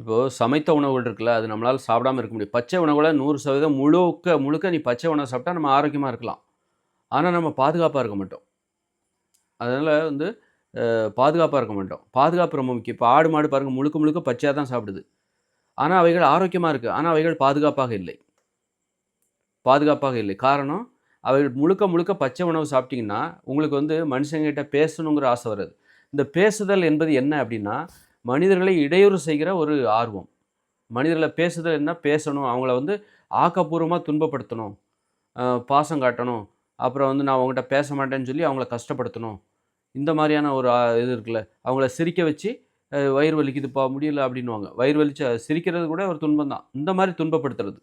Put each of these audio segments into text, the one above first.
இப்போது சமைத்த உணவுகள் இருக்குல்ல அது நம்மளால் சாப்பிடாம இருக்க முடியும். பச்சை உணவுகளை நூறு சதவீதம் முழுக்க முழுக்க நீ பச்சை உணவு சாப்பிட்டா நம்ம ஆரோக்கியமாக இருக்கலாம். ஆனால் நம்ம பாதுகாப்பாக இருக்க மாட்டோம். அதனால் வந்து பாதுகாப்பாக இருக்க மாட்டோம். பாதுகாப்பு ரொம்ப முக்கியம். இப்போ ஆடு மாடு பாருங்கள் முழுக்க முழுக்க பச்சையாக தான் சாப்பிடுது. ஆனால் அவைகள் ஆரோக்கியமாக இருக்குது ஆனால் அவைகள் பாதுகாப்பாக இல்லை. பாதுகாப்பாக இல்லை. காரணம் அவைகள் முழுக்க முழுக்க பச்சை உணவு சாப்பிட்டிங்கன்னா உங்களுக்கு வந்து மனுஷங்கிட்ட பேசணுங்கிற ஆசை வருது. இந்த பேசுதல் என்பது என்ன அப்படின்னா மனிதர்களை இடையூறு செய்கிற ஒரு ஆர்வம். மனிதர்களை பேசுதல் என்ன? பேசணும். அவங்கள வந்து ஆக்கப்பூர்வமாக துன்பப்படுத்தணும். பாசம் காட்டணும். அப்புறம் வந்து நான் அவங்ககிட்ட பேச மாட்டேன்னு சொல்லி அவங்கள கஷ்டப்படுத்தணும். இந்த மாதிரியான ஒரு இது இருக்குல்ல. அவங்கள சிரிக்க வச்சு வயிறு வலிக்குதுப்பா முடியல அப்படின்னுவாங்க. வயிறு வலிச்சு சிரிக்கிறது கூட ஒரு துன்பம் தான். இந்த மாதிரி துன்பப்படுத்துறது.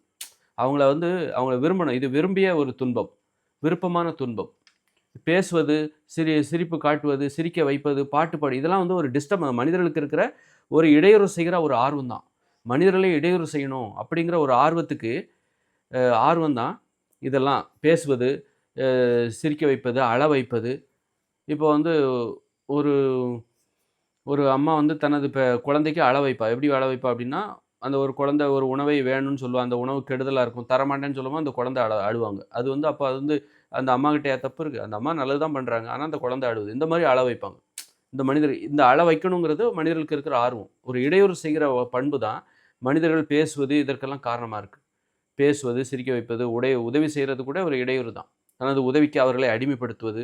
அவங்கள வந்து அவங்கள விரும்பணும். இது விரும்பிய ஒரு துன்பம். விருப்பமான துன்பம். பேசுவது சிரி சிரிப்பு காட்டுவது சிரிக்க வைப்பது பாட்டு பாடி இதெல்லாம் வந்து ஒரு டிஸ்டர்ப் மனிதர்களுக்கு இருக்கிற ஒரு இடையூறு செய்கிற ஒரு ஆர்வம் தான். மனிதர்களே இடையூறு செய்யணும் அப்படிங்கிற ஒரு ஆர்வத்துக்கு ஆர்வம் தான் இதெல்லாம். பேசுவது சிரிக்க வைப்பது அழ வைப்பது. இப்போ வந்து ஒரு ஒரு அம்மா வந்து தனது இப்போ குழந்தைக்கு அழ வைப்பா. எப்படி அழ வைப்பா அப்படின்னா அந்த ஒரு குழந்தை ஒரு உணவை வேணும்னு சொல்லுவாள் அந்த உணவு கெடுதலாக இருக்கும். தரமாட்டேன்னு சொல்லும்போது அந்த குழந்தை அழ அழுவாங்க. அது வந்து அப்போ அது வந்து அந்த அம்மா கிட்டே தப்பு இருக்குது அந்த அம்மா நல்லது தான் பண்ணுறாங்க ஆனால் அந்த குழந்தை அழுவுது இந்த மாதிரி அழ வைப்பாங்க. இந்த மனிதர் இந்த அழ வைக்கணுங்கிறது மனிதர்களுக்கு இருக்கிற ஆர்வம். ஒரு இடையூறு செய்கிற பண்பு தான் மனிதர்கள் பேசுவது இதற்கெல்லாம் காரணமாக இருக்குது பேசுவது சிரிக்க வைப்பது உடைய உதவி செய்கிறது கூட ஒரு இடையூறு தான் தனது உதவிக்கு அவர்களை அடிமைப்படுத்துவது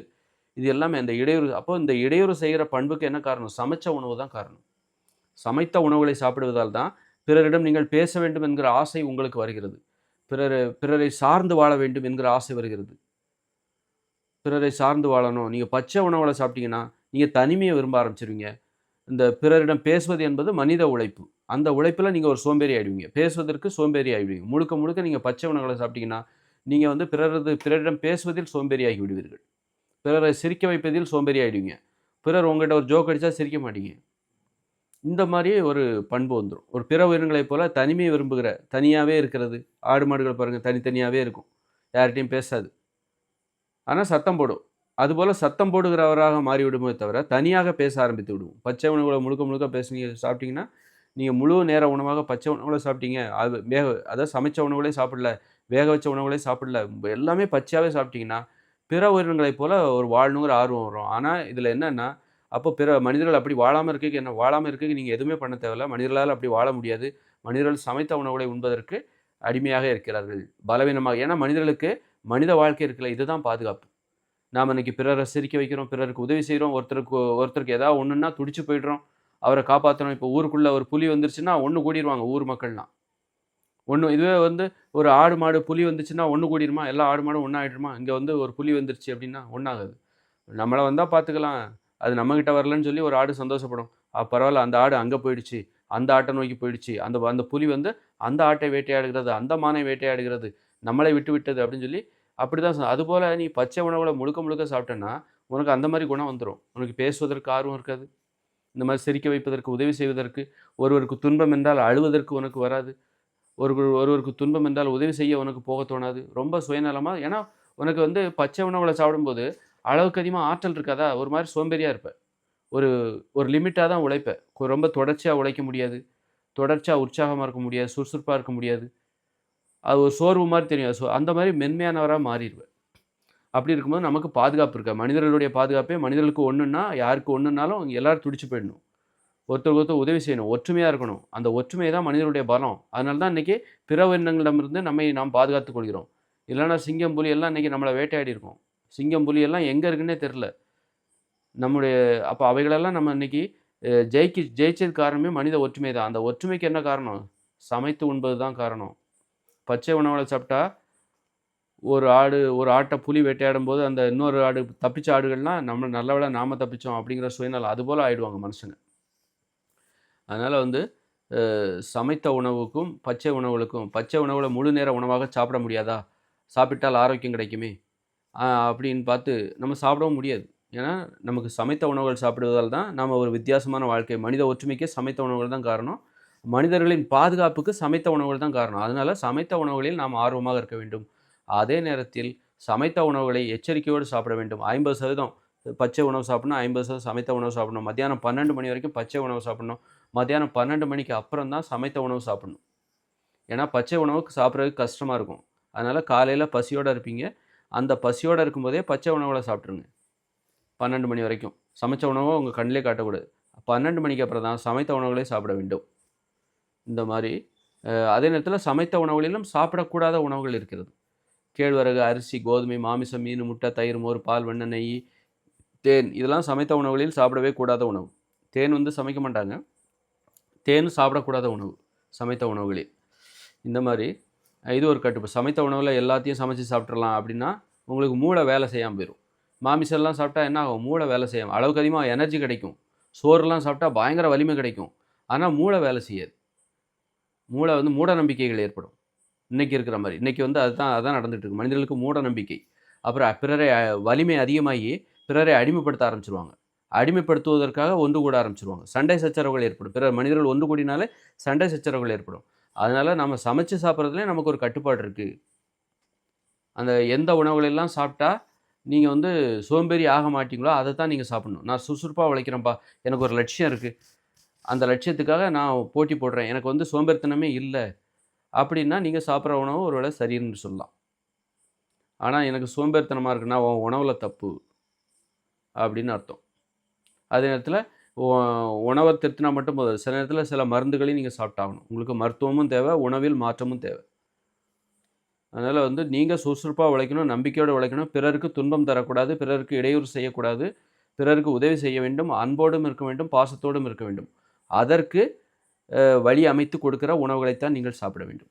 இது எல்லாமே அந்த இடையூறு. அப்போ இந்த இடையூறு செய்கிற பண்புக்கு என்ன காரணம்? சமைச்ச உணவு தான் காரணம். சமைத்த உணவுகளை சாப்பிடுவதால் தான் பிறரிடம் நீங்கள் பேச வேண்டும் என்கிற ஆசை உங்களுக்கு வருகிறது. பிறர் பிறரை சார்ந்து வாழ வேண்டும் என்கிற ஆசை வருகிறது. பிறரை சார்ந்து வாழணும். நீங்கள் பச்சை உணவில் சாப்பிட்டீங்கன்னா நீங்கள் தனிமையை விரும்ப ஆரம்பிச்சிருவீங்க. இந்த பிறரிடம் பேசுவது என்பது மனித உழைப்பு. அந்த உழைப்பில் நீங்கள் ஒரு சோம்பேறி ஆகிடுவீங்க பேசுவதற்கு சோம்பேறி ஆகிடுவீங்க முழுக்க முழுக்க நீங்கள் பச்சை உணவுகளை சாப்பிட்டீங்கன்னா நீங்கள் வந்து பிறரது பிறரிடம் பேசுவதில் சோம்பேறி ஆகி விடுவீர்கள். பிறரை சிரிக்க வைப்பதில் சோம்பேறி ஆகிடுவீங்க பிறர் உங்கள்கிட்ட ஒரு ஜோக் அடித்தா சிரிக்க மாட்டீங்க. இந்த மாதிரி ஒரு பண்பு வந்துடும் ஒரு பிற உயிரினங்களைப் போல் தனிமையை விரும்புகிற தனியாகவே இருக்கிறது. ஆடு மாடுகள் பாருங்கள் தனித்தனியாகவே இருக்கும். யார்கிட்டையும் பேசாது. ஆனால் சத்தம் போடும். அதுபோல் சத்தம் போடுகிறவராக மாறிவிடுமே தவிர தனியாக பேச ஆரம்பித்து விடுவோம். பச்சை உணவுகளை முழுக்க முழுக்க பேசுனீங்க சாப்பிட்டீங்கன்னா நீங்கள் முழு நேர உணவாக பச்சை உணவுகளை சாப்பிட்டீங்க. அது வேக அதாவது சமைச்ச உணவுகளே சாப்பிடல வேக வச்ச உணவுகளே சாப்பிடல எல்லாமே பச்சையாகவே சாப்பிட்டீங்கன்னா பிற உயிரினங்களைப் போல் ஒரு வாழணுங்கிற ஆர்வம் வரும். ஆனால் இதில் என்னென்னா அப்போ பிற மனிதர்கள் அப்படி வாழாமல் இருக்க என்ன வாழாமல் இருக்க நீங்கள் எதுவுமே பண்ண தேவையில்ல. மனிதர்களால் அப்படி வாழ முடியாது. மனிதர்கள் சமைத்த உணவுகளை உண்பதற்கு அடிமையாக இருக்கிறார்கள். பலவீனமாக ஏன்னா மனிதர்களுக்கு மனித வாழ்க்கை இருக்குல்ல இதுதான் பாதுகாப்பு. நாம் இன்னைக்கு பிறரை சிரிக்க வைக்கிறோம் பிறருக்கு உதவி செய்கிறோம் ஒருத்தருக்கு ஒருத்தருக்கு ஏதாவது ஒன்றுன்னா துடிச்சு போயிடுறோம் அவரை காப்பாற்றணும் இப்போ ஊருக்குள்ளே ஒரு புலி வந்துருச்சுன்னா ஒன்று கூடிடுவாங்க ஊர் மக்கள்லாம். ஒன்று இதுவே வந்து ஒரு ஆடு மாடு புலி வந்துச்சுன்னா ஒன்று கூடிடுமா எல்லா ஆடு மாடும் ஒன்றாயிடுமா இங்கே வந்து ஒரு புலி வந்துருச்சு அப்படின்னா ஒன்றாகாது நம்மளை வந்தால் பார்த்துக்கலாம் அது நம்மக்கிட்ட வரலன்னு சொல்லி ஒரு ஆடு சந்தோஷப்படும். பரவாயில்ல அந்த ஆடு அங்கே போயிடுச்சு அந்த ஆட்டை நோக்கி போயிடுச்சு அந்த அந்த புலி வந்து அந்த ஆட்டை வேட்டையாடுகிறது அந்த மானை வேட்டையாடுகிறது நம்மளை விட்டு விட்டது அப்படின்னு சொல்லி அப்படி தான் அதுபோல் நீ பச்சை உணவுகளை முழுக்க முழுக்க சாப்பிட்டேன்னா உனக்கு அந்த மாதிரி குணம் வந்துடும் உனக்கு பேசுவதற்கு ஆர்வம் இருக்காது. இந்த மாதிரி சிரிக்க வைப்பதற்கு உதவி செய்வதற்கு ஒருவருக்கு துன்பம் என்றால் அழுவதற்கு உனக்கு வராது. ஒரு ஒருவருக்கு துன்பம் என்றால் உதவி செய்ய உனக்கு போக தோணாது. ரொம்ப சுயநலமாக ஏன்னா உனக்கு வந்து பச்சை உணவுகளை சாப்பிடும்போது அளவுக்கு அதிகமாக ஆற்றல் இருக்காதா? ஒரு மாதிரி சோம்பேறியாக இருப்ப. ஒரு ஒரு லிமிட்டாக தான் உழைப்ப. ரொம்ப தொடர்ச்சியாக உழைக்க முடியாது. தொடர்ச்சியாக உற்சாகமாக இருக்க முடியாது. சுறுசுறுப்பாக இருக்க முடியாது. அது ஒரு சோர்வு மாதிரி தெரியும். ஸோ அந்த மாதிரி மென்மையானவராக மாறிடுவேன். அப்படி இருக்கும்போது நமக்கு பாதுகாப்பு இருக்கா மனிதர்களுடைய பாதுகாப்பே மனிதர்களுக்கு ஒன்றுன்னா யாருக்கு ஒன்றுனாலும் எல்லோரும் துடிச்சு போயிடணும். ஒருத்தருக்கு ஒருத்தர் உதவி செய்யணும். ஒற்றுமையாக இருக்கணும். அந்த ஒற்றுமை தான் மனிதனுடைய பலம். அதனால தான் இன்றைக்கி பிற உயிரினங்களிடமிருந்து நம்மை நாம் பாதுகாத்துக் கொள்கிறோம். இல்லைன்னா சிங்கம் புலி எல்லாம் இன்றைக்கி நம்மளை வேட்டையாடி இருக்கோம். சிங்கம் புலி எல்லாம் எங்கே இருக்குன்னே தெரில நம்முடைய அப்போ அவைகளெல்லாம் நம்ம இன்னைக்கு ஜெயிக்க ஜெயிச்சது காரணமே மனித ஒற்றுமை தான். அந்த ஒற்றுமைக்கு என்ன காரணம்? சமைத்து உண்பது தான் காரணம். பச்சை உணவுகளை சாப்பிட்டா ஒரு ஆடு ஒரு ஆட்டை புலி வேட்டையாடும் போது அந்த இன்னொரு ஆடு தப்பிச்ச ஆடுகள்லாம் நம்ம நல்ல வேலை நாம் தப்பிச்சோம் அப்படிங்கிற சுயநலம் அதுபோல் ஆயிடுவாங்க மனுஷங்க. அதனால் வந்து சமைத்த உணவுக்கும் பச்சை உணவுகளுக்கும் பச்சை உணவில் முழு நேர உணவாக சாப்பிட முடியாதா? சாப்பிட்டால் ஆரோக்கியம் கிடைக்குமே? அப்படின்னு பார்த்து நம்ம சாப்பிடவும் முடியாது. ஏன்னா நமக்கு சமைத்த உணவுகள் சாப்பிடுவதால் தான் நம்ம ஒரு வித்தியாசமான வாழ்க்கை மனித ஒற்றுமைக்கே சமைத்த உணவுகள் தான் காரணம். மனிதர்களின் பாதுகாப்புக்கு சமைத்த உணவுகள் தான் காரணம். அதனால சமைத்த உணவுகளில் நாம் ஆர்வமாக இருக்க வேண்டும். அதே நேரத்தில் சமைத்த உணவுகளை எச்சரிக்கையோடு சாப்பிட வேண்டும். ஐம்பது சதவீதம் பச்சை உணவு சாப்பிடணும் ஐம்பது சதவீதம் சமைத்த உணவு சாப்பிடணும். மத்தியானம் பன்னெண்டு மணி வரைக்கும் பச்சை உணவு சாப்பிடணும். மத்தியானம் பன்னெண்டு மணிக்கு அப்புறம் தான் சமைத்த உணவு சாப்பிடணும். ஏன்னா பச்சை உணவுக்கு சாப்பிட்றதுக்கு கஷ்டமாக இருக்கும். அதனால் காலையில் பசியோடு இருப்பீங்க. அந்த பசியோடு இருக்கும்போதே பச்சை உணவுகளை சாப்பிட்ருங்க பன்னெண்டு மணி வரைக்கும். சமைச்ச உணவை உங்கள் கண்ணிலே காட்டக்கூடாது. பன்னெண்டு மணிக்கு அப்புறம் தான் சமைத்த உணவுகளே சாப்பிட வேண்டும். இந்த மாதிரி. அதே நேரத்தில் சமைத்த உணவுகளிலும் சாப்பிடக்கூடாத உணவுகள் இருக்கிறது. கேழ்வரகு அரிசி கோதுமை மாமிசம் மீன் முட்டை தயிர் மோர் பால் வெண்ணெய் நெய் தேன் இதெல்லாம் சமைத்த உணவுகளில் சாப்பிடவே கூடாத உணவு. தேன் வந்து சமைக்க மாட்டாங்க. தேன் சாப்பிடக்கூடாத உணவு சமைத்த உணவுகளில். இந்த மாதிரி இது ஒரு கட்டுப்பு. சமைத்த உணவில் எல்லாத்தையும் சமைச்சு சாப்பிட்றலாம் அப்படின்னா உங்களுக்கு மூளை வேலை செய்யாமல் போயிடும் மாமிசம்லாம் சாப்பிட்டா என்ன ஆகும்? மூளை வேலை செய்யாமல் அளவுக்கு அதிகமாக எனர்ஜி கிடைக்கும். சோறுலாம் சாப்பிட்டா பயங்கர வலிமை கிடைக்கும். ஆனால் மூளை வேலை செய்யாது. மூளை வந்து மூட நம்பிக்கைகள் ஏற்படும். இன்றைக்கி இருக்கிற மாதிரி. இன்றைக்கி வந்து அதுதான் அதான் நடந்துகிட்ருக்கு மனிதர்களுக்கு மூட நம்பிக்கை. அப்புறம் பிறரை வலிமை அதிகமாகி பிறரை அடிமைப்படுத்த ஆரம்பிச்சிருவாங்க. அடிமைப்படுத்துவதற்காக ஒன்று கூட ஆரம்பிச்சிருவாங்க. சண்டை சச்சரவுகள் ஏற்படும். பிற மனிதர்கள் ஒன்று கூடினாலே சண்டை சச்சரவுகள் ஏற்படும். அதனால் நம்ம சமைச்சு சாப்பிட்றதுலேயே நமக்கு ஒரு கட்டுப்பாடு இருக்குது அந்த எந்த உணவுகளெல்லாம் சாப்பிட்டா நீங்கள் வந்து சோம்பேறி ஆக மாட்டீங்களோ அதை தான் நீங்கள் சாப்பிடணும். நான் சுறுசுறுப்பாக உழைக்கிறேன்ப்பா எனக்கு ஒரு லட்சியம் இருக்குது அந்த லட்சியத்துக்காக நான் போட்டி போடுறேன். எனக்கு வந்து சோம்பேறித்தனமே இல்லை. அப்படின்னா நீங்கள் சாப்பிட்ற உணவு ஒரு வேளை சரின்னு சொல்லலாம். ஆனால் எனக்கு சோம்பேறித்தனமாக இருக்குன்னா உன் உணவில் தப்பு. அப்படின்னு அர்த்தம். அதே நேரத்தில் உணவை திருத்தினா மட்டும் போதும். சில நேரத்தில் சில மருந்துகளையும் நீங்கள் சாப்பிட்டாகணும். உங்களுக்கு மருத்துவமும் தேவை உணவில் மாற்றமும் தேவை. அதனால் வந்து நீங்கள் சுறுசுறுப்பாக உழைக்கணும் நம்பிக்கையோடு உழைக்கணும். பிறருக்கு துன்பம் தரக்கூடாது பிறருக்கு இடையூறு செய்யக்கூடாது. பிறருக்கு உதவி செய்ய வேண்டும் அன்போடும் இருக்க வேண்டும் பாசத்தோடும் இருக்க வேண்டும். அதற்கு வழி அமைத்து கொடுக்கிற உணவுகளைத்தான் நீங்கள் சாப்பிட வேண்டும்.